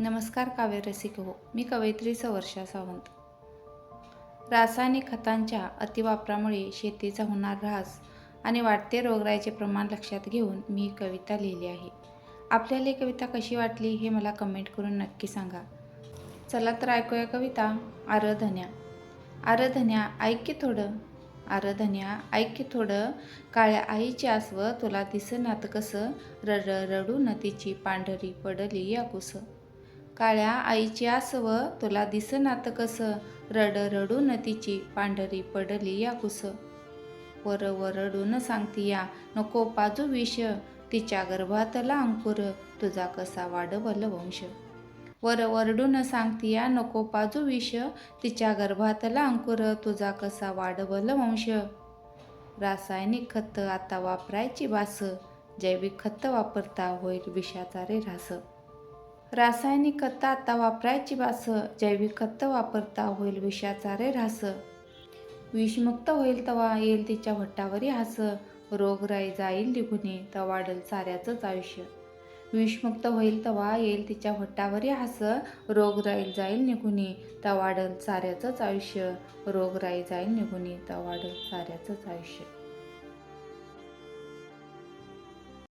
नमस्कार काव्य रसिक हो मी कवयित्री सवर्षा सावंत. रासायनिक खतांच्या अतिवापरामुळे शेतीचा होणार ऱ्हास आणि वाढते रोगराईचे प्रमाण लक्षात घेऊन मी ही कविता लिहिली आहे. आपल्याला ही कविता कशी वाटली हे मला कमेंट करून नक्की सांगा. चला तर ऐकूया कविता आरधन्या. आरधन्या ऐक की थोडं. आरधन्या ऐक की थोडं. काळ्या आईची आसवं तुला दिसनात कसं? रड रडू नदीची पांढरी पडली या कुसं? काळ्या आईची आसव तुला दिसनात कसं? रड तिची पांढरी पडली या कुस? वर वरडून सांगती या नको पाजू विष. तिच्या गर्भातला अंकुर तुझा कसा वाढवल वंश? वर वरडून सांगती या नको पाजू विष. तिच्या गर्भातला अंकुर तुझा कसा वाढवल वंश? रासायनिक खत आता वापरायची बास जैविक खत वापरता होईल विषाचा रे रास रासायनिक खतं आता वापरायची बास जैविक खतं वापरता होईल विषाचा रे रास विषमुक्त होईल तवा येईल तिच्या भट्टावरी हास. रोगराई जाईल निघुने तर वाढेल साऱ्याचंच आयुष्य. विषमुक्त होईल तवा येईल तिच्या भट्टावरी हास. रोगराई जाईल निघुने तर वाढेल साऱ्याचंच आयुष्य. रोगराई जाईल निघुने तर वाढेल साऱ्याचंच आयुष्य.